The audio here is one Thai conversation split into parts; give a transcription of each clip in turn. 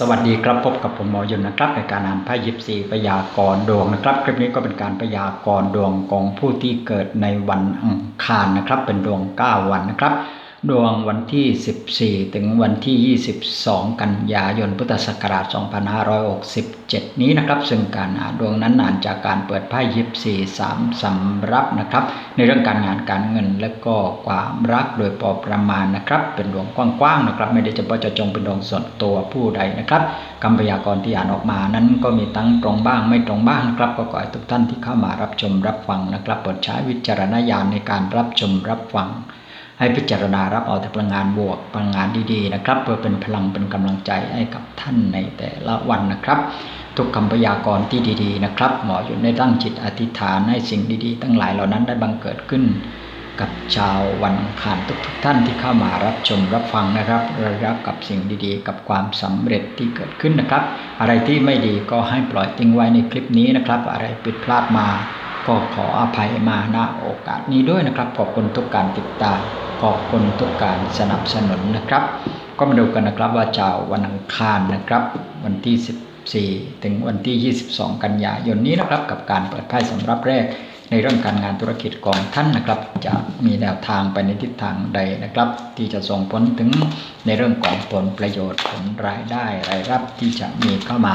สวัสดีครับพบกับผมหมอยนนะครับในการอ่านไพ่ยิปซีพยากรณ์ดวงนะครับ คลิปนี้ก็เป็นการพยากรณ์ดวงของผู้ที่เกิดในวันอังคารนะครับ เป็นดวง 9 วันนะครับ ดวงวันที่ 14 ถึงวันที่ 22 กันยายนพุทธศักราช 2567 นี้นะครับ ซึ่งการอ่านดวงนั้นอ่านจากการเปิดไพ่ยิปซีสามสำรับนะครับ ในเรื่องการงานการเงินและก็ความรักโดยพอประมาณนะครับ เป็นดวงกว้างๆนะครับ ไม่ได้เฉพาะเจาะจงเป็นดวงส่วนตัวผู้ใดนะครับคำพยากรณ์ที่อ่านออกมานั้นก็มีตั้งตรงบ้างไม่ตรงบ้างนะครับ ก็ขอให้ทุกท่านที่เข้ามารับชมรับฟังนะครับโปรดใช้วิจารณญาณในการรับชมรับฟัง ให้พิจารณารับเอาแต่พลังงานบวกพลังงานดีๆนะครับ เพื่อเป็นพลังเป็นกำลังใจให้กับท่านในแต่ละวันนะครับ ทุกคำพยากรณ์ที่ดีๆนะครับ หมออยู่ในตั้งจิตอธิษฐานให้สิ่งดีๆ ทั้งหลายเหล่านั้นได้บังเกิดขึ้นกับชาววันอังคารทุกๆท่านที่เข้ามารับชมรับฟังนะครับระยับกับสิ่งดีๆ กับความสำเร็จที่เกิดขึ้นนะครับ อะไรที่ไม่ดีก็ให้ปล่อยทิ้งไว้ในคลิปนี้นะครับ อะไรผิดพลาดมา ก็ขออภัยมาณโอกาสนี้ด้วยนะครับ ขอบคุณทุกการติดตาม ขอบคุณทุกการสนับสนุนนะครับ ก็มาดูกันนะครับว่าชาววันอังคารนะครับ วันที่ 14 ถึงวันที่ 22 กันยายนนี้นะครับ กับการเปิดไพ่สำรับแรกในเรื่องการงานธุรกิจของท่านนะครับ จะมีแนวทางไปในทิศทางใดนะครับ ที่จะส่งผลถึงในเรื่องของผลประโยชน์ผลรายได้รายรับที่จะมีเข้ามา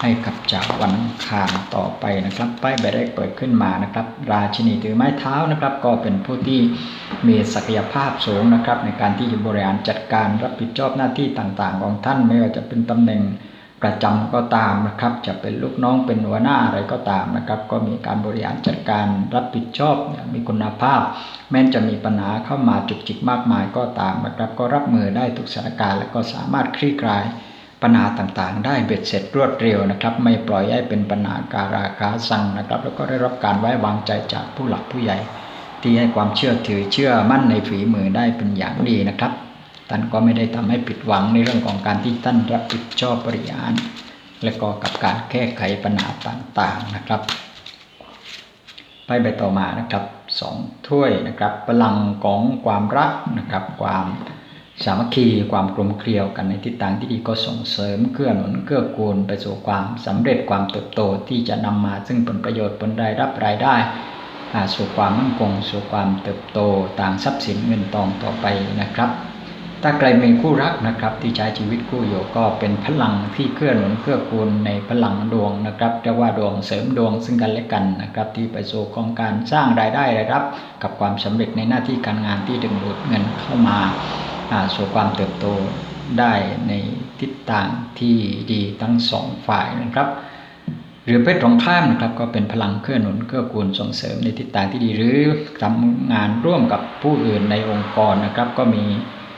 ให้กับจากวันอังคารต่อไปนะครับป้ายใบแรกเปิดขึ้นมานะครับ ราชินีถือไม้เท้านะครับ ก็เป็นผู้ที่มีศักยภาพสูงนะครับ ในการที่จะบริหารจัดการรับผิดชอบหน้าที่ต่างๆ ของท่านไม่ว่าจะเป็นตำแหน่งประจำก็ตามนะครับ จะเป็นลูกน้องเป็นหัวหน้าอะไรก็ตามนะครับ ก็มีการบริหารจัดการรับผิดชอบมีคุณภาพ แม้จะมีปัญหาเข้ามาจุกจิกมากมายก็ตามนะครับ ก็รับมือได้ทุกสถานการณ์และก็สามารถคลี่คลาย ปัญหาต่างๆ ได้เบ็ดเสร็จรวดเร็วนะครับ ไม่ปล่อยให้เป็นปัญหาการาคาสั่งนะครับ แล้วก็ได้รับการไว้วางใจจากผู้หลักผู้ใหญ่ ที่ให้ความเชื่อถือเชื่อมั่นในฝีมือได้เป็นอย่างดีนะครับท่านก็ไม่ได้ทำให้ผิดหวังในเรื่องของการที่ท่านรับผิดชอบบริหาร และก็กับการแก้ไขปัญหาต่างๆนะครับไปใบต่อมานะครับสองถ้วยนะครับพลังของความรักนะครับความ สามัคคีความกลมเกลียวกันในทิศทางที่ดีก็ส่งเสริมเกื้อหนุนเกื้อกูลไปสู่ความสำเร็จความเติบโตที่จะนำมาซึ่งผลประโยชน์ผลรายรับรายได้สู่ความมั่นคงสู่ความเติบโตต่างทรัพย์สินเงินทองต่อไปนะครับ ถ้าใครมีคู่รักนะครับ ที่ใช้ชีวิตคู่อยู่ก็เป็นพลังที่เกื้อหนุนเกื้อกูลในพลังดวงนะครับเรียกว่าดวงเสริมดวงซึ่งกันและกันนะครับ ที่ไปสู่ของการสร้างรายได้รายรับ กับความสำเร็จในหน้าที่การงานที่ดึงดูดเงินเข้ามา สู่ความเติบโตได้ในทิศทางที่ดีทั้งสองฝ่ายนะครับ หรือเพศตรงข้ามนะครับก็เป็นพลังเคลื่อนหนุนเกื้อกูลส่งเสริมในทิศทางที่ดีหรือทำงานร่วมกับผู้อื่นในองค์กรนะครับ ก็มี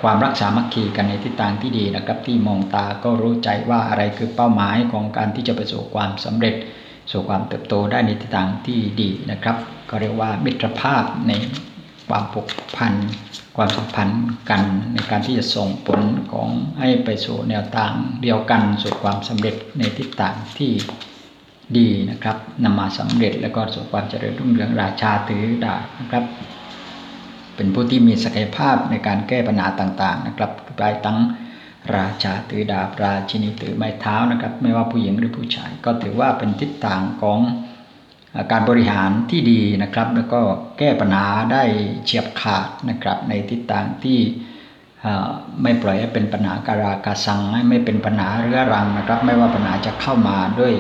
ความรักสามัคคีกันในทิศทางที่ดีนะครับ ที่มองตาก็รู้ใจว่าอะไรคือเป้าหมายของการที่จะไปสู่ความสำเร็จ สู่ความเติบโตได้ในทิศทางที่ดีนะครับ ก็เรียกว่ามิตรภาพในความผูกพันความสัมพันธ์กันในการที่จะส่งผลของให้ไปสู่แนวทางเดียวกันสู่ความสำเร็จในทิศทางที่ดีนะครับนำมาสำเร็จแล้วก็สู่ความเจริญรุ่งเรืองราชาถือดาบนะครับ เป็นผู้ที่มีศักยภาพในการแก้ปัญหาต่างๆนะครับปลายตั้งราชาถือดาบราชินีถือไม้เท้านะครับ ไม่ว่าผู้หญิงหรือผู้ชาย ก็ถือว่าเป็นทิศทางของ การบริหารที่ดีนะครับ แล้วก็แก้ปัญหาได้เฉียบขาดนะครับ ในทิศทางที่ไม่ปล่อยให้เป็นปัญหาการากาสังไม่เป็นปัญหาเรื้อรังนะครับ ไม่ว่าปัญหาจะเข้ามาด้วย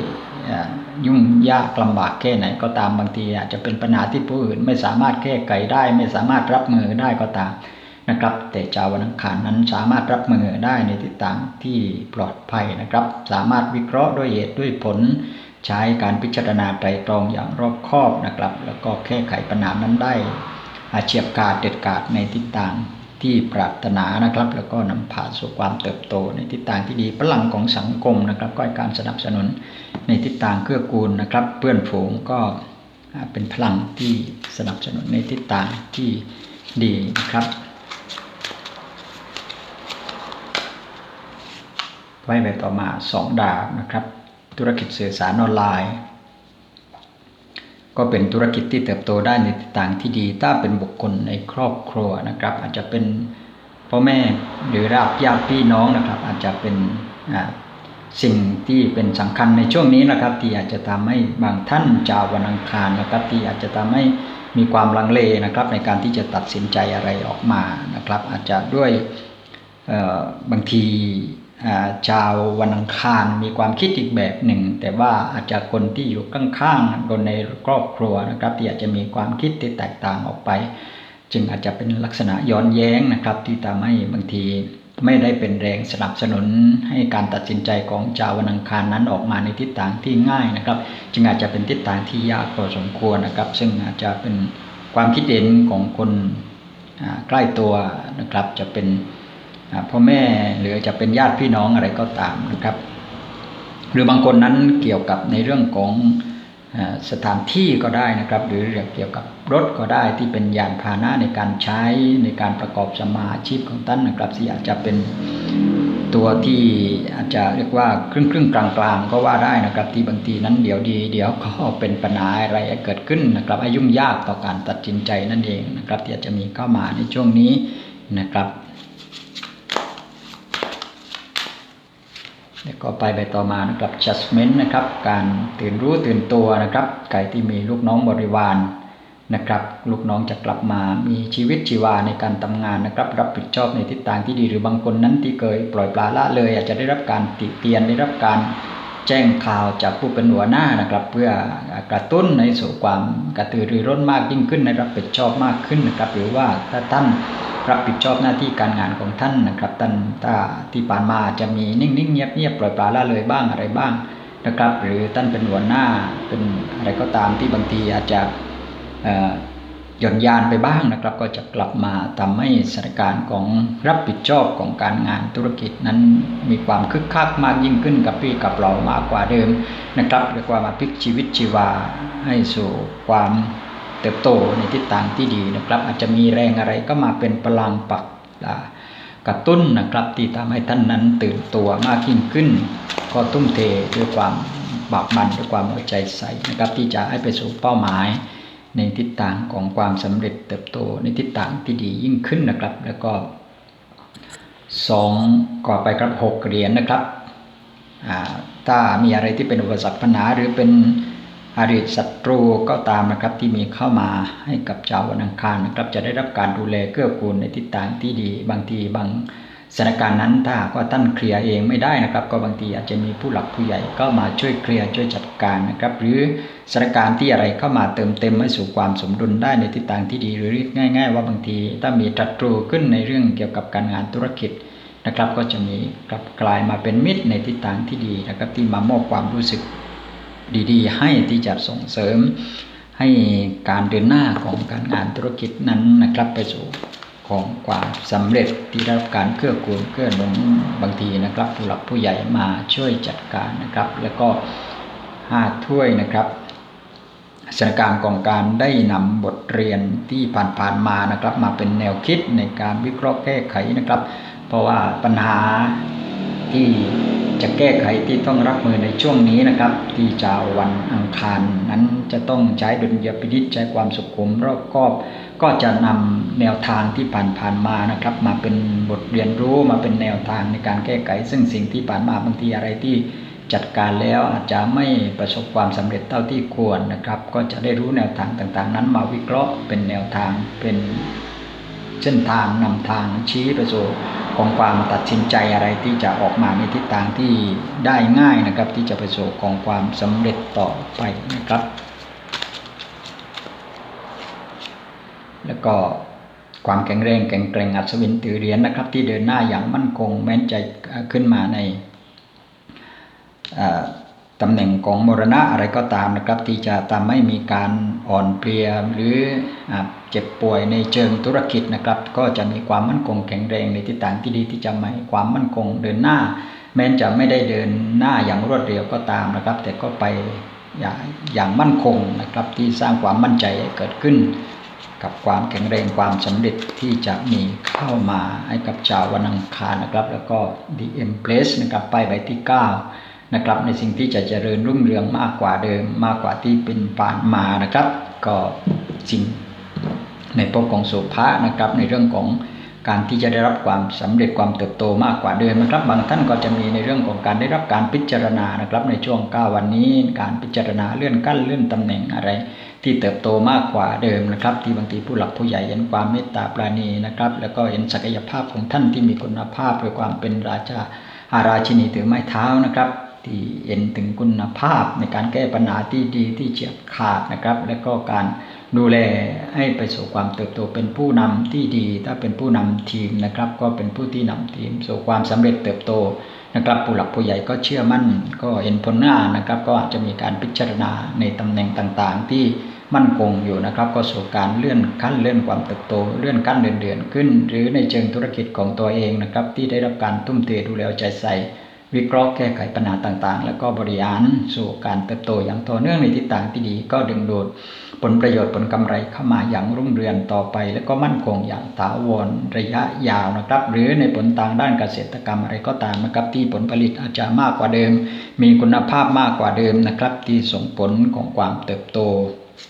ยุ่งยากลำบากแค่ไหนก็ตามบางทีอาจจะเป็นปัญหาที่ผู้อื่นไม่สามารถแก้ไขได้ ไม่สามารถรับมือได้ก็ตามนะครับ แต่ชาววันอังคารนั้นสามารถรับมือได้ในทิศทางที่ปลอดภัยนะครับ สามารถวิเคราะห์ด้วยเหตุด้วยผล ใช้การพิจารณาไตรตรองอย่างรอบคอบนะครับ แล้วก็แก้ไขปัญหานั้นได้อาเฉียบขาดเด็ดขาดในทิศทางที่ปรารถนานะครับ แล้วก็นำพาสู่ความเติบโตในทิศทางที่ดีพลังของสังคมนะครับก็การสนับสนุนในทิศทางเกื้อกูลนะครับ เพื่อนฝูงก็เป็นพลังที่สนับสนุนในทิศทางที่ดีนะครับไว้ไปต่อมาสองดาบนะครับ ธุรกิจสื่อสารออนไลน์ ก็เป็นธุรกิจที่เติบโตได้ในทิศทางที่ดี ถ้าเป็นบุคคลในครอบครัวนะครับ อาจจะเป็นพ่อแม่หรือราบญาติพี่น้องนะครับ อาจจะเป็นสิ่งที่เป็นสำคัญในช่วงนี้นะครับ ที่อาจจะทำให้บางท่านจาววันอังคารนะครับ ที่อาจจะทำให้มีความลังเลนะครับ ในการที่จะตัดสินใจอะไรออกมานะครับ อาจจะด้วยบางที ชาววันอังคารมีความคิดอีกแบบหนึ่ง แต่ว่าอาจจะคนที่อยู่ข้างๆคนในครอบครัวนะครับที่อาจจะมีความคิดที่แตกต่างออกไป จึงอาจจะเป็นลักษณะย้อนแย้งนะครับ ที่ทำให้บางทีไม่ได้เป็นแรงสนับสนุนให้การตัดสินใจของชาววันอังคารนั้นออกมาในทิศทางที่ง่ายนะครับ จึงอาจจะเป็นทิศทางที่ยากพอสมควรนะครับ ซึ่งอาจจะเป็นความคิดเห็นของคนใกล้ตัวนะครับจะเป็น พ่อแม่หรือจะเป็นญาติพี่น้องอะไรก็ตามนะครับ หรือบางคนนั้นเกี่ยวกับในเรื่องของสถานที่ก็ได้นะครับ หรือเกี่ยวกับรถก็ได้ที่เป็นยานพาหนะในการใช้ในการประกอบสมาชีพของท่านนะครับที่อาจจะเป็นตัวที่อาจจะเรียกว่าครึ่งครึ่งกลางกลางก็ว่าได้นะครับ ที่บางทีนั้นเดี๋ยวดี เดี๋ยวก็เป็นปัญหาอะไรเกิดขึ้นนะครับอายุ่งยากต่อการตัดสินใจนั่นเองนะครับ ที่อาจจะมีเข้ามาในช่วงนี้นะครับ แล้วก็ไปไปต่อมานะครับ judgment นะครับ การตื่นรู้ตื่นตัวนะครับ ไก่ที่มีลูกน้องบริวารนะครับ ลูกน้องจะกลับมามีชีวิตชีวาในการทำงานนะครับ รับผิดชอบในทิศทางที่ดีหรือบางคนนั้นที่เคยปล่อยปลาละเลย อาจจะได้รับการติเตียนได้รับการ แจ้งข่าวจากผู้เป็นหัวหน้านะครับ เพื่อกระตุ้นในสู่ความกระตือรือร้นมากยิ่งขึ้นในรับผิดชอบมากขึ้นนะครับ หรือว่าถ้าท่านรับผิดชอบหน้าที่การงานของท่านนะครับท่านถ้าที่ผ่านมาจะมีนิ่งๆเงียบๆปล่อยปลาละเลยบ้างอะไรบ้างนะครับ หรือท่านเป็นหัวหน้าเป็นอะไรก็ตามที่บางทีอาจจะ หย่อนยานไปบ้างนะครับ ก็จะกลับมาทำให้สถานการณ์ของรับผิดชอบของการงานธุรกิจนั้นมีความคึกคักมากยิ่งขึ้นกับพี่กับเรามากกว่าเดิมนะครับเรียกว่ามาพลิกชีวิตชีวาให้สู่ความเติบโตในทิศทางที่ดีนะครับ อาจจะมีแรงอะไรก็มาเป็นพลังปักกระตุ้นนะครับที่ทำให้ท่านนั้นตื่นตัวมากยิ่งขึ้น ก็ทุ่มเทด้วยความบากบั่นด้วยความเอาใจใส่นะครับที่จะให้ไปสู่เป้าหมาย ในทิศทางของความสำเร็จเติบโตในทิศทางที่ดียิ่งขึ้นนะครับ แล้วก็สองก่อไปครับหกเหรียญนะครับถ้ามีอะไรที่เป็นอุปสรรคปัญหาหรือเป็นอริศัตรูก็ตามนะครับที่มีเข้ามาให้กับชาววันอังคารนะครับ จะได้รับการดูแลเกื้อกูลในทิศทางที่ดี บางทีบาง สถานการณ์นั้นถ้าก็ท่านเคลียร์เองไม่ได้นะครับ ก็บางทีอาจจะมีผู้หลักผู้ใหญ่ก็มาช่วยเคลียร์ช่วยจัดการนะครับ หรือสถานการณ์ที่อะไรเข้ามาเติมเต็มให้สู่ความสมดุลได้ในทิศทางที่ดีหรือง่าย ๆ ว่าบางทีถ้ามีศัตรูขึ้นในเรื่องเกี่ยวกับการงานธุรกิจนะครับ ก็จะมีกลับกลายมาเป็นมิตรในทิศทางที่ดีนะครับ ที่มามอบความรู้สึกดีๆ ให้ที่จะส่งเสริมให้การเดินหน้าของการงานธุรกิจนั้นนะครับไปสู่ ของความสำเร็จที่ได้รับการเกื้อกูลเกื้อหนุนบางทีนะครับ ผู้หลักผู้ใหญ่มาช่วยจัดการนะครับ แล้วก็ห้าถ้วยนะครับสถานการณ์ของการได้นำบทเรียนที่ผ่านๆมานะครับ มาเป็นแนวคิดในการวิเคราะห์แก้ไขนะครับ เพราะว่าปัญหา ที่จะแก้ไขที่ต้องรับมือในช่วงนี้นะครับ ที่จะวันอังคารนั้นจะต้องใช้ดุลยพินิจใช้ความสุขุมรอบคอบก็จะนำแนวทางที่ผ่านผ่านมานะครับ มาเป็นบทเรียนรู้มาเป็นแนวทางในการแก้ไข ซึ่งสิ่งที่ผ่านมาบางทีอะไรที่จัดการแล้วอาจจะไม่ประสบความสำเร็จเท่าที่ควรนะครับ ก็จะได้รู้แนวทางต่างๆ นั้นมาวิเคราะห์เป็นแนวทางเป็น เส้นทางนำทางชี้ไปสู่ของความตัดสินใจอะไรที่จะออกมาในทิศทางที่ได้ง่ายนะครับ ที่จะไปสู่ของความสำเร็จต่อไปนะครับ แล้วก็ความแข็งแรงแข็งแกร่งอัศวินตือเหรียญนะครับ ที่เดินหน้าอย่างมั่นคงแม้นใจขึ้นมาใน ตำแหน่งของมรณะอะไรก็ตามนะครับ ที่จะทำให้มีการอ่อนเพลียหรือเจ็บป่วยในเชิงธุรกิจนะครับ ก็จะมีความมั่นคงแข็งแรงในทิศทางที่ดีที่จะมีความมั่นคงเดินหน้า แม้จะไม่ได้เดินหน้าอย่างรวดเร็วก็ตามนะครับ แต่ก็ไปอย่างมั่นคงนะครับที่สร้างความมั่นใจเกิดขึ้น กับความแข็งแรงความสำเร็จที่จะมีเข้ามาให้กับชาววันอังคารนะครับ แล้วก็ DM Place นะครับไปใบที่ 9 นะครับ ในสิ่งที่จะเจริญรุ่งเรืองมากกว่าเดิมมากกว่าที่เป็นผ่านมานะครับ ก็สิ่งในพวกของโสภะนะครับ ในเรื่องของการที่จะได้รับความสำเร็จความเติบโตมากกว่าเดิมนะครับ บางท่านก็จะมีในเรื่องของการได้รับการพิจารณานะครับ ในช่วง 9 วันนี้การพิจารณาเลื่อนขั้นเลื่อนตำแหน่งอะไร ที่เติบโตมากกว่าเดิมนะครับ ที่บางทีผู้หลักผู้ใหญ่เห็นความเมตตาปราณีนะครับ แล้วก็เห็นศักยภาพของท่านที่มีคุณภาพด้วยความเป็นราชาอาราชินีถือไม้เท้านะครับ ที่เห็นถึงคุณภาพในการแก้ปัญหาที่ดีที่เฉียบขาดนะครับ และก็การดูแลให้ไปสู่ความเติบโตเป็นผู้นำที่ดี ถ้าเป็นผู้นำทีมนะครับ ก็เป็นผู้ที่นำทีม สู่ความสำเร็จเติบโตนะครับผู้หลักผู้ใหญ่ก็เชื่อมั่น ก็เห็นผลงานนะครับ ก็อาจจะมีการพิจารณาในตำแหน่งต่างๆ ที่มั่นคงอยู่นะครับ ก็สู่การเลื่อนขั้นเลื่อนความเติบโต เลื่อนขั้นเดือนๆขึ้น หรือในเชิงธุรกิจของตัวเองนะครับที่ได้รับการทุ่มเทดูแลใจใส่ วิเคราะห์แก้ไขปัญหาต่างๆ แล้วก็บริหารสู่การเติบโตอย่างต่อเนื่องในทิศทางที่ดี ก็ดึงดูดผลประโยชน์ผลกำไรเข้ามาอย่างรุ่งเรืองต่อไป และก็มั่นคงอย่างถาวรระยะยาวนะครับ หรือในผลทางด้านเกษตรกรรมอะไรก็ตามนะครับ ที่ผลผลิตอาจจะมากกว่าเดิม มีคุณภาพมากกว่าเดิมนะครับ ที่ส่งผลของความเติบโต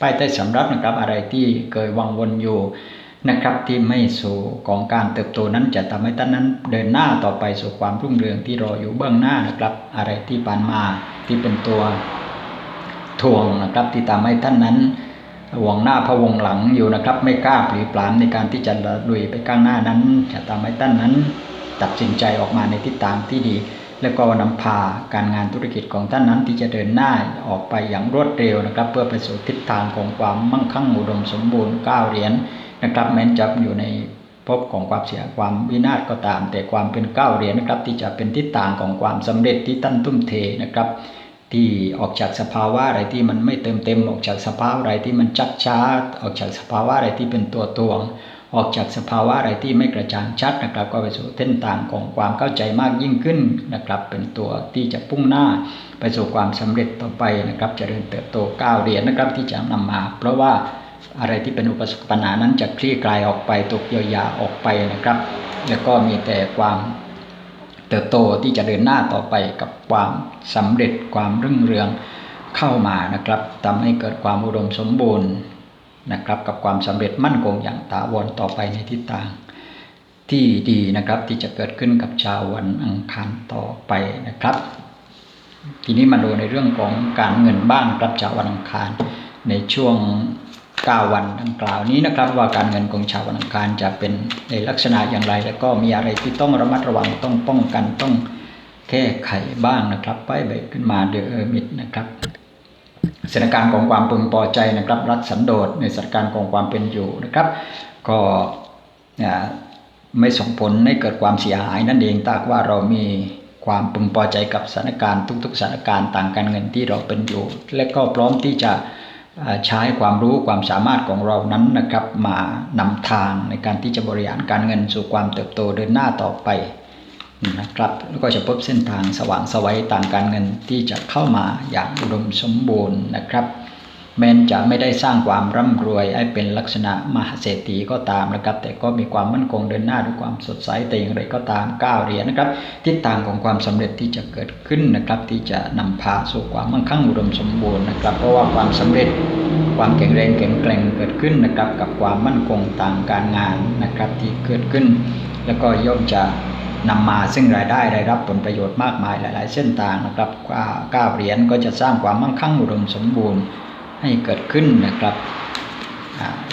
ป้ายใต้สำรับนะครับอะไรที่เคยวังวนอยู่ นะครับที่ไม่สู่ของการเติบโตนั้นจะทำให้ท่านนั้นเดินหน้าต่อไปสู่ความรุ่งเรืองที่รออยู่เบื้องหน้านะครับ อะไรที่ผ่านมาที่เป็นตัวทวงนะครับที่ทำให้ท่านนั้นหวงหน้าพะวงหลังอยู่นะครับ ไม่กล้าปลีปลามในการที่จะลุยไปข้างหน้านั้น จะทำให้ท่านนั้น ตัดสินใจออกมาในทิศทางที่ดี แล้วก็นำพาการงานธุรกิจของท่านนั้นที่จะเดินหน้าออกไปอย่างรวดเร็วนะครับ เพื่อไปสู่ทิศทางของความมั่งคั่งอุดมสมบูรณ์ก้าวเหรียญ นะครับแม้จะอยู่ในภพของความเสียความวินาศก็ตาม แต่ความเป็นก้าวเหรียญนะครับ ที่จะเป็นทิศทางของความสำเร็จที่ท่านทุ่มเทนะครับ ที่ออกจากสภาวะอะไรที่มันไม่เติมเต็มออกจากสภาวะอะไรที่มันจักช้า ออกจากสภาวะอะไรที่เป็นตัวตวง ออกจากสภาวะอะไรที่ไม่กระจ่างชัดนะครับ ก็ไปสู่เส้นทางของความเข้าใจมากยิ่งขึ้นนะครับ เป็นตัวที่จะพุ่งหน้าไปสู่ความสำเร็จต่อไปนะครับจเจริญเติบโตก้าวเหรียญนะครับที่จะนำมา เพราะว่า อะไรที่เป็นอุปสรรคปัญหานั้นจะคลี่คลายออกไปตกเยียวยาออกไปนะครับ แล้วก็มีแต่ความเติบโตที่จะเดินหน้าต่อไปกับความสำเร็จความรุ่งเรืองเข้ามานะครับทำให้เกิดความอุดมสมบูรณ์นะครับ กับความสำเร็จมั่นคงอย่างถาวรต่อไปในทิศทาง ที่ดีนะครับที่จะเกิดขึ้นกับชาววันอังคารต่อไปนะครับ ทีนี้มาดูในเรื่องของการเงินบ้างครับชาววันอังคารในช่วง 9 วันดังกล่าวนี้นะครับ ว่าการเงินของชาววันอังคารจะเป็นในลักษณะอย่างไร แล้วก็มีอะไรที่ต้องระมัดระวังต้องป้องกันต้องแก้ไขบ้างนะครับไป้ายใบขึ้นมาเดอร์มิดนะครับสถานการณ์ของความพึงพอใจนะครับ รัฐสันโดษในสถานการณ์ของความเป็นอยู่นะครับ ก็ไม่ส่งผลให้เกิดความเสียหายนั่นเองถ้าว่าเรามีความพึงพอใจกับสถานการณ์ทุก ๆ สถานการณ์ต่างการเงินที่เราเป็นอยู่ และก็พร้อมที่จะ ใช้ความรู้ความสามารถของเรานั้นนะครับมานำทางในการที่จะบริหารการเงินสู่ความเติบโตเดินหน้าต่อไปนะครับแล้วก็จะพบเส้นทางสว่างสวัยต่างการเงินที่จะเข้ามาอย่างอุดมสมบูรณ์นะครับ แม้จะไม่ได้สร้างความร่ำรวยให้เป็นลักษณะมหาเศรษฐีก็ตามนะครับ แต่ก็มีความมั่นคงเดินหน้าด้วยความสดใสแต่อย่างไรก็ตามก้าวเหรียญนะครับ ทิศทางของความสำเร็จที่จะเกิดขึ้นนะครับ ที่จะนำพาสู่ความมั่งคั่งอุดมสมบูรณ์นะครับ เพราะว่าความสำเร็จความแข็งแรงแข็งแกร่งเกิดขึ้นนะครับ กับความมั่นคงทางการงานนะครับที่เกิดขึ้น แล้วก็ย่อมจะนำมาซึ่งรายได้ได้รับผลประโยชน์มากมายหลาย ๆ เส้นทางนะครับก้าวเหรียญก็จะสร้างความมั่งคั่งอุดมสมบูรณ์ ให้เกิดขึ้นนะครับ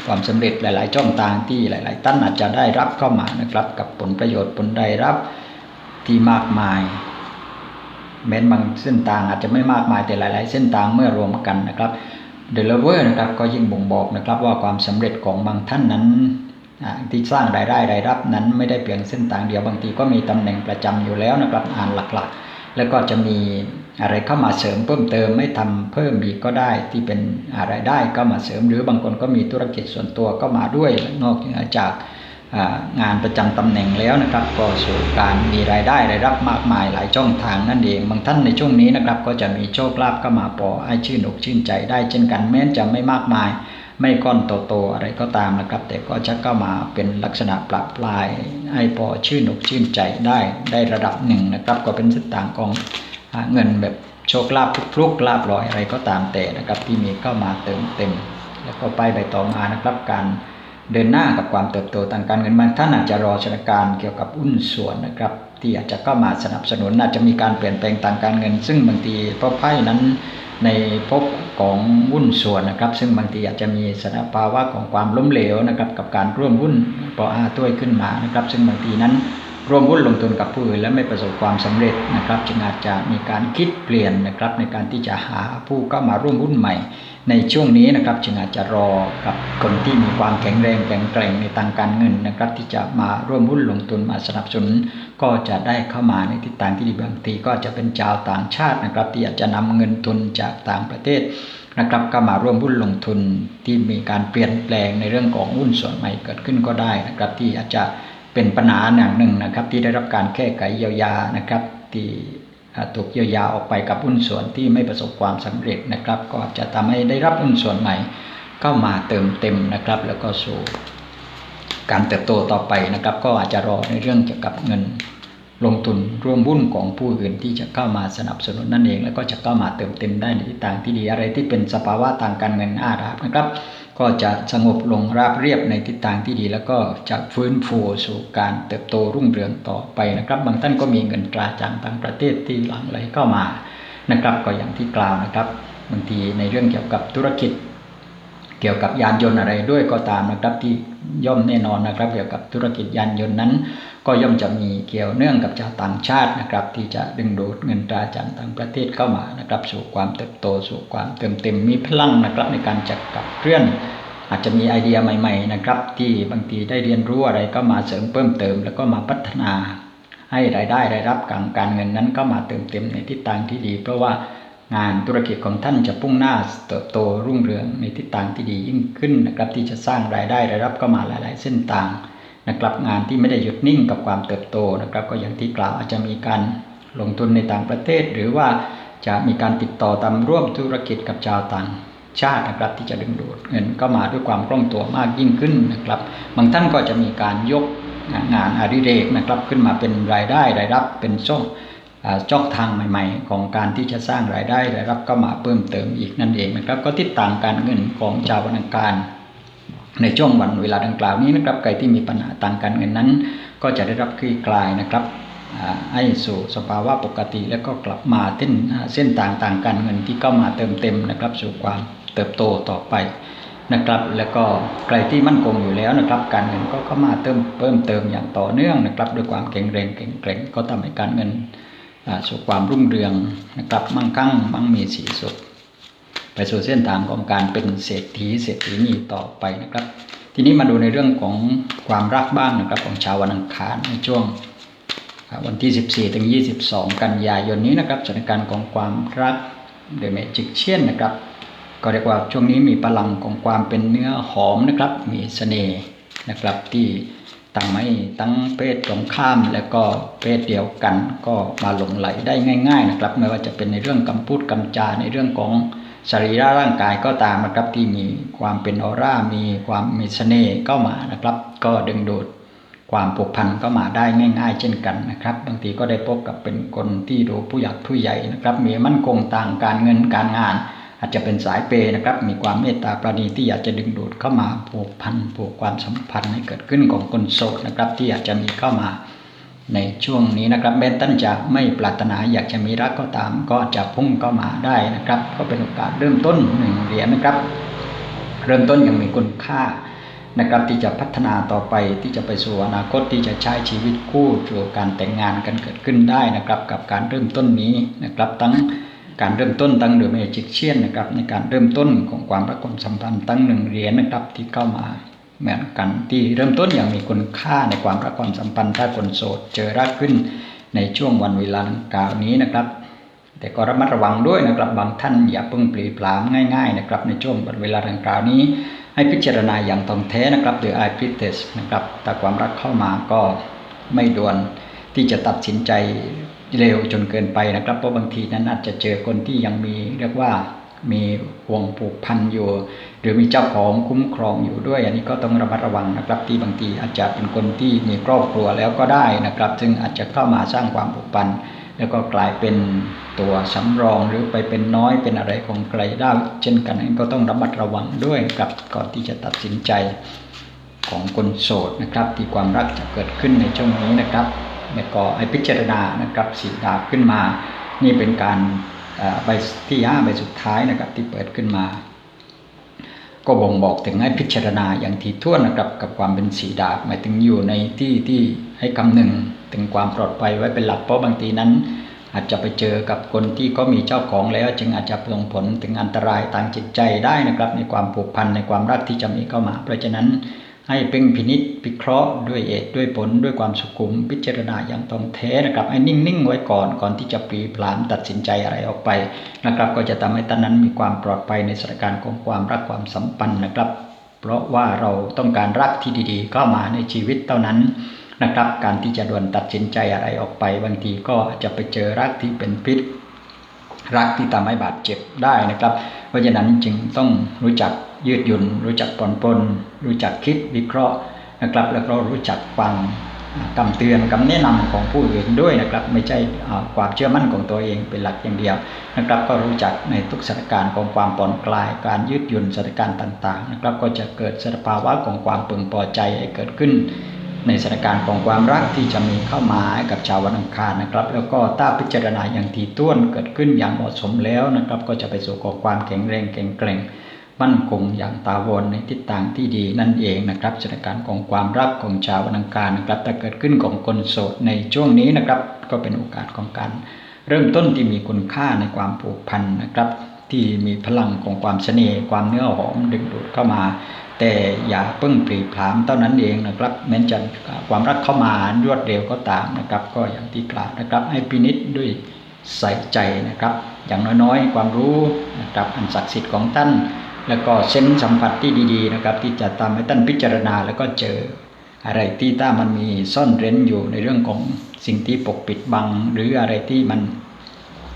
ความสำเร็จหลาย ๆ ช่องทางที่หลาย ๆ ท่านอาจจะได้รับเข้ามานะครับ กับผลประโยชน์ผลได้รับที่มากมาย แม้นบางเส้นทางอาจจะไม่มากมายแต่หลาย ๆ เส้นทางเมื่อรวมกันนะครับเดลเวอร์นะครับก็ยิ่งบ่งบอกนะครับว่าความสำเร็จของบางท่านนั้นที่สร้างรายได้รายรับนั้นไม่ได้เพียงเส้นทางเดียวบางทีก็มีตำแหน่งประจำอยู่แล้วนะครับอ่านหลัก ๆ แล้วก็จะมี อะไรเข้ามาเสริมเพิ่มเติมไม่ทำเพิ่มอีกก็ได้ที่เป็นอะไรได้ก็มาเสริม หรือบางคนก็มีธุรกิจส่วนตัวก็มาด้วยนอกจากงานประจำตำแหน่งแล้วนะครับ ก็สู่การมีรายได้รายรับมากมายหลายช่องทางนั่นเอง บางท่านในช่วงนี้นะครับ ก็จะมีโชคลาภเข้ามาพอให้ชื่นอกชื่นใจได้เช่นกันแม้จะไม่มากมาย ไม่ก้อนโตๆอะไรก็ตามนะครับ แต่ก็จะเข้ามาเป็นลักษณะปรับปลายให้พอชื่นอกชื่นใจได้ได้ระดับหนึ่งนะครับ ก็เป็นสิทต่างของ เงินแบบโชคลาภพลุกลาบลอยอะไรก็ตามแต่นะครับ ที่มีเข้ามาเติมเต็ม แล้วก็ไปใบต่อมานะครับการเดินหน้ากับความเติบโตทางการเงินบางท่านอาจจะรอสถานการณ์เกี่ยวกับหุ้นส่วนนะครับ ที่อาจจะเข้ามาสนับสนุนอาจจะมีการเปลี่ยนแปลงทางการเงิน ซึ่งบางทีเพราะไพ่นั้นในภพของหุ้นส่วนนะครับ ซึ่งบางทีอาจจะมีสภาวะของความล้มเหลวนะครับ กับการร่วมหุ้นปออาต้วยขึ้นมานะครับ ซึ่งบางทีนั้น ร่วมหุ้นลงทุนกับผู้อื่นและไม่ประสบความสำเร็จนะครับจึงอาจจะมีการคิดเปลี่ยนนะครับในการที่จะหาผู้เข้ามาร่วมหุ้นใหม่ ในช่วงนี้นะครับจึงอาจจะรอกับคนที่มีความแข็งแรงแข็งแกร่งในทางการเงินนะครับที่จะมาร่วมหุ้นลงทุนมาสนับสนุน ก็จะได้เข้ามาในทิศทางที่ดีบางทีก็จะเป็นชาวต่างชาตินะครับที่อาจจะนำเงินทุนจากต่างประเทศนะครับก็มาร่วมหุ้นลงทุนที่มีการเปลี่ยนแปลงในเรื่องของหุ้นส่วนใหม่เกิดขึ้นก็ได้นะครับที่อาจจะ เป็นปัญหาอย่างหนึ่งนะครับ ที่ได้รับการแก้ไขเยียวยานะครับ ที่ถูกเยียวยาออกไปกับหุ้นส่วนที่ไม่ประสบความสำเร็จนะครับ ก็จะทำให้ได้รับหุ้นส่วนใหม่เข้ามาเติมเต็มนะครับ แล้วก็สู่การเติบโตต่อไปนะครับ ก็อาจจะรอในเรื่องเกี่ยวกับเงินลงทุนร่วมหุ้นของผู้อื่นที่จะเข้ามาสนับสนุนนั่นเอง แล้วก็จะเข้ามาเติมเต็มได้ในทิศทางที่ดีอะไรที่เป็นสภาวะทางการเงินอาราบนะครับ ก็จะสงบลงราบเรียบในทิศทางที่ดี แล้วก็จะฟื้นฟูสู่การเติบโตรุ่งเรืองต่อไปนะครับ บางท่านก็มีเงินตราจากต่างประเทศที่หลั่งไหลเข้ามานะครับ ก็อย่างที่กล่าวนะครับบางทีในเรื่องเกี่ยวกับธุรกิจ เกี่ยวกับยานยนต์อะไรด้วยก็ตามนะครับที่ย่อมแน่นอนนะครับ เกี่ยวกับธุรกิจยานยนต์นั้น ก็ย่อมจะมีเกี่ยวเนื่องกับชาวต่างชาตินะครับ ที่จะดึงดูดเงินตราจากต่างประเทศเข้ามานะครับ สู่ความเติบโตสู่ความเติมเต็มมีพลังนะครับในการจัดกับเคลื่อน อาจจะมีไอเดียใหม่ ๆนะครับ ที่บางทีได้เรียนรู้อะไรก็มาเสริมเพิ่มเติม แล้วก็มาพัฒนา ให้รายได้รายรับการการเงินนั้นก็มาเติมเต็มในทิศทางที่ดี เพราะว่า งานธุรกิจของท่านจะพุ่งหน้าเติบโตรุ่งเรืองในทิศทางที่ดียิ่งขึ้นนะครับที่จะสร้างรายได้รายรับก็มาหลาย ๆ เส้นทางนะครับงานที่ไม่ได้หยุดนิ่งกับความเติบโตนะครับ ก็อย่างที่กล่าวอาจจะมีการลงทุนในต่างประเทศ หรือว่าจะมีการติดต่อตามร่วมธุรกิจกับชาวต่างชาตินะครับที่จะดึงดูดเงินก็มาด้วยความคล่องตัวมากยิ่งขึ้นนะครับบางท่านก็จะมีการยกงานอดิเรกนะครับขึ้นมาเป็นรายได้รายรับเป็นช่อง ช่องทางใหม่ ๆ ของการที่จะสร้างรายได้รายรับก็มาเพิ่มเติมอีกนั่นเองนะครับ ก็ทิศทางการเงินของชาววันอังคาร ในช่วงวันเวลาดังกล่าวนี้นะครับใครที่มีปัญหาทางการเงินนั้น ก็จะได้รับคลี่คลายนะครับให้สู่สภาวะปกติแล้วก็กลับมาเส้นเส้นต่างต่างการเงินที่เข้ามาเติมเต็มนะครับ สู่ความเติบโตต่อไปนะครับ แล้วก็ใครที่มั่นคงอยู่แล้วนะครับ การเงินก็เข้ามาเติมเพิ่มเติมอย่างต่อเนื่องนะครับ ด้วยความแข็งแรงแข็งแกร่งก็ทำให้การเงิน สู่ความรุ่งเรืองนะครับมั่งคั่งมั่งมีสีสุดไปสู่เส้นทางของการเป็นเศรษฐีเศรษฐีนีต่อไปนะครับ ทีนี้มาดูในเรื่องของความรักบ้างนะครับของชาววันอังคารในช่วงวันที่ 14ถึง22 กันยายนนี้นะครับสถานการณ์ของความรักเดเมจิกเชียนนะครับ ก็เรียกว่าช่วงนี้มีพลังของความเป็นเนื้อหอมนะครับ มีเสน่ห์นะครับที่ ทำให้ทั้งเพศตรงข้ามและก็เพศเดียวกัน ก็มาหลงไหลได้ง่าย ๆ นะครับ ไม่ว่าจะเป็นในเรื่องคำพูดคำจาในเรื่องของสรีระร่างกายก็ตามนะครับที่มีความเป็นออร่ามีความมีเสน่ห์เข้ามานะครับ ก็ดึงดูดความผูกพันก็มาได้ง่าย ๆ เช่นกันนะครับ บางทีก็ได้พบกับเป็นคนที่ดูผู้หยักผู้ใหญ่นะครับ มีมั่นคงต่างการเงินการงาน อาจจะเป็นสายเปนะครับ มีความเมตตาปราณีที่อยากจะดึงดูดเข้ามาผูกพันผูกความสัมพันธ์ให้เกิดขึ้นของคนโสดนะครับ ที่อยากจะมีเข้ามาในช่วงนี้นะครับแม้ท่านจะไม่ปรารถนาอยากจะมีรักก็ตาม ก็จะพุ่งเข้ามาได้นะครับ ก็เป็นโอกาสเริ่มต้นหนึ่งเหรียญนะครับ เริ่มต้นยังมีคุณค่านะครับที่จะพัฒนาต่อไปที่จะไปสู่อนาคตที่จะใช้ชีวิตคู่สู่การแต่งงานกันเกิดขึ้นได้นะครับ กับการเริ่มต้นนี้นะครับทั้ง การเริ่มต้นตั้งเดือเมจิกเชียนนะครับในการเริ่มต้นของความรักความสัมพันธ์ตั้งหนึ่งเหรียญนะครับที่เข้ามาเหมือนกันที่เริ่มต้นอย่างมีคุณค่าในความรักความสัมพันธ์ถ้าคนโสดเจอรักขึ้นในช่วงวันเวลาดังกล่าวนี้นะครับ แต่ก็ระมัดระวังด้วยนะครับบางท่านอย่าเพิ่งปลีปลามง่ายๆนะครับในช่วงวันเวลาดังกล่าวนี้ ให้พิจารณาอย่างตรงแท้นะครับโดยไอพิเทสนะครับถ้าความรักเข้ามาก็ไม่ด่วนที่จะตัดสินใจ เร็วจนเกินไปนะครับ เพราะบางทีนั้นอาจจะเจอคนที่ยังมีเรียกว่ามีห่วงผูกพันอยู่ หรือมีเจ้าของคุ้มครองอยู่ด้วย อันนี้ก็ต้องระมัดระวังนะครับ ที่บางทีอาจจะเป็นคนที่มีครอบครัวแล้วก็ได้นะครับ ซึ่งอาจจะเข้ามาสร้างความผูกพันแล้วก็กลายเป็นตัวสำรองหรือไปเป็นน้อยเป็นอะไรของใครได้เช่นกันนั้นก็ต้องระมัดระวังด้วยกับก่อนที่จะตัดสินใจของคนโสดนะครับ ที่ความรักจะเกิดขึ้นในช่วงนี้นะครับ แล้วก็ให้พิจารณานะครับสีดาบขึ้นมา นี่เป็นการใบที่ห้าใบสุดท้ายนะครับที่เปิดขึ้นมา ก็บ่งบอกถึงให้พิจารณาอย่างถี่ถ้วนนะครับกับความเป็นสีดาบหมายถึงอยู่ในที่ที่ให้คำหนึ่งถึงความปลอดภัยไว้เป็นหลักเพราะบางทีนั้น อาจจะไปเจอกับคนที่ก็มีเจ้าของแล้ว จึงอาจจะส่งผลถึงอันตรายทางจิตใจได้นะครับ ในความผูกพันในความรักที่จะมีเข้ามา เพราะฉะนั้น ให้เพ่งพินิษพิเคราะห์ด้วยเอตด้วยผลด้วยความสุขุมพิจารณาอย่างตรงแท้นะครับให้นิ่งๆไว้ก่อนก่อนที่จะปีพลามตัดสินใจอะไรออกไปนะครับก็จะทำให้ท่านนั้นมีความปลอดภัยในสถานการณ์ของความรักความสัมพันธ์นะครับ เพราะว่าเราต้องการรักที่ดีๆเข้ามาในชีวิตเท่านั้นนะครับการที่จะด่วนตัดสินใจอะไรออกไป บางทีก็จะไปเจอรักที่เป็นพิษรักที่ทำให้บาดเจ็บได้นะครับ เพราะฉะนั้นจึงต้องรู้จัก ยืดหยุ่น รู้จักปนปนรู้จักคิดวิเคราะห์นะครับ แล้วก็รู้จักฟังคำเตือนคำแนะนำของผู้อื่นด้วยนะครับ ไม่ใช่ความเชื่อมั่นของตัวเองเป็นหลักอย่างเดียวนะครับ ก็รู้จักในทุกสถานการณ์ของความปลอนกลาย การยืดหยุ่นสถานการณ์ต่างๆนะครับ ก็จะเกิดสภาวะของความปึงพอใจให้เกิดขึ้น ในสถานการณ์ของความรักที่จะมีเข้ามากับชาววันอังคารนะครับ แล้วก็ถ้าพิจารณาอย่างถี่ถ้วนเกิดขึ้นอย่างเหมาะสมแล้วนะครับ ก็จะไปสู่กับความแข็งแรงแข็งแกร่ง มั่นคงอย่างตาวรในทิศทางที่ดีนั่นเองนะครับสถานการณ์ของความรักของชาววันอังคารนะครับถ้าเกิดขึ้นของคนโสดในช่วงนี้นะครับ ก็เป็นโอกาสของการเริ่มต้นที่มีคุณค่าในความผูกพันนะครับที่มีพลังของความเสน่ห์ความเนื้อหอมดึงดูดเข้ามา แต่อย่าเพิ่งปรีพรามเท่านั้นเองนะครับแม้จะความรักเข้ามารวดเร็วก็ตามนะครับ ก็อย่างที่กล่าวนะครับ ให้พินิษด้วยใส่ใจนะครับ อย่างน้อยๆ ความรู้นะครับอันศักดิ์สิทธิ์ของท่าน แล้วก็เส้นสัมผัสที่ดีๆนะครับ ที่จะทำให้ท่านพิจารณาแล้วก็เจออะไรที่ถ้ามันมีซ่อนเร้นอยู่ในเรื่องของสิ่งที่ปกปิดบัง หรืออะไรที่มัน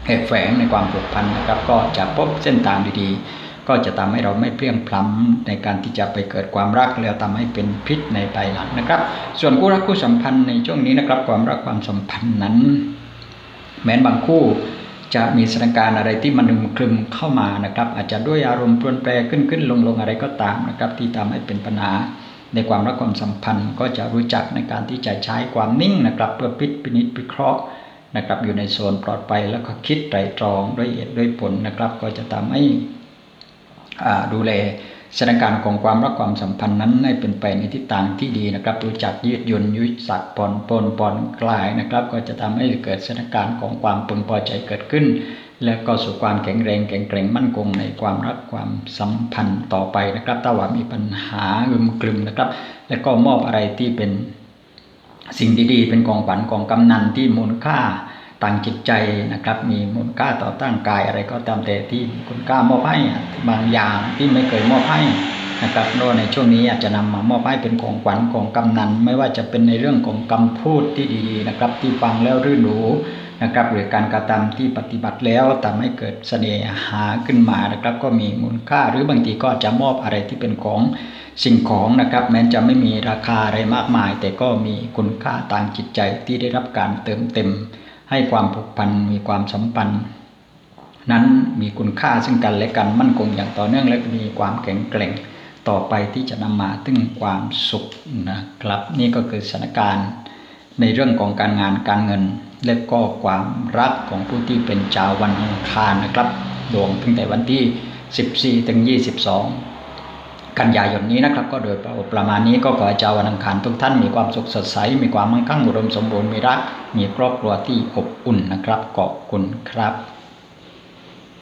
แอบแฝงในความผูกพันนะครับ ก็จะพบเส้นทางดีๆ ก็จะทำให้เราไม่เพียงพล้ำในการที่จะไปเกิดความรักแล้วทำให้เป็นพิษในภายหลังนะครับ ส่วนคู่รักคู่สัมพันธ์ในช่วงนี้นะครับ ความรักความสัมพันธ์นั้น แม้นบางคู่ จะมีสถานการณ์อะไรที่มันอึมครึมเข้ามานะครับ อาจจะด้วยอารมณ์ปรวนแปรขึ้นขึ้นลงลงอะไรก็ตามนะครับ ที่ทำให้เป็นปัญหาในความรักความสัมพันธ์ก็จะรู้จักในการที่จะใช้ความนิ่งนะครับ เพื่อพิจพินิจพิเคราะห์นะครับ อยู่ในโซนปลอดภัยแล้วก็คิดไตรตรองด้วยเหตุด้วยผลนะครับ ก็จะทำให้ดูแล สถานการณ์ของความรักความสัมพันธ์นั้นให้เป็นไปในทิศทางที่ดีนะครับรู้จักยืดหยุ่นยุสักผ่อนปนปอนกลายนะครับ ก็จะทำให้เกิดสถานการณ์ของความปึงพอใจเกิดขึ้น และก็สู่ความแข็งแรงแข็งแกร่งมั่นคงในความรักความสัมพันธ์ต่อไปนะครับ ถ้าว่ามีปัญหาอึมกลึมนะครับ และก็มอบอะไรที่เป็นสิ่งดีๆ เป็นกองขวัญกองกำนันที่มูลค่า ต่างจิตใจนะครับ มีมูลค่าต่อตั้งกายอะไรก็ตามแต่ที่คุณกล้ามอบให้บางอย่างที่ไม่เคยมอบให้นะครับโดในช่วงนี้อาจจะนำมามอบให้เป็นของขวัญของกำนัน ไม่ว่าจะเป็นในเรื่องของคำพูดที่ดีนะครับ ที่ฟังแล้วรื่นหูนะครับหรือการกระทำที่ปฏิบัติแล้วทำให้เกิดเสน่หาขึ้นมานะครับ ก็มีมูลค่าหรือบางทีก็จะมอบอะไรที่เป็นของสิ่งของนะครับ แม้จะไม่มีราคาอะไรมากมาย แต่ก็มีคุณค่าทางจิตใจที่ได้รับการเติมเต็ม ให้ความผูกพันมีความสัมพันธ์ นั้นมีคุณค่าซึ่งกันและกันมั่นคงอย่างต่อเนื่องและมีความแข็งแกร่งต่อไปที่จะนำมาถึงความสุขนะครับ นี่ก็คือสถานการณ์ในเรื่องของการงานการเงิน และก็ความรักของผู้ที่เป็นชาววันอังคารนะครับ ดวงตั้งแต่วันที่ 14 ถึง 22 กันยายนนี้นะครับ ก็โดยประมาณนี้ก็ขอให้ชาววันอังคารทุกท่านมีความสุขสดใส มีความมั่งคั่งอุดมสมบูรณ์มีรักมีครอบครัวที่อบอุ่นนะครับขอบคุณครับ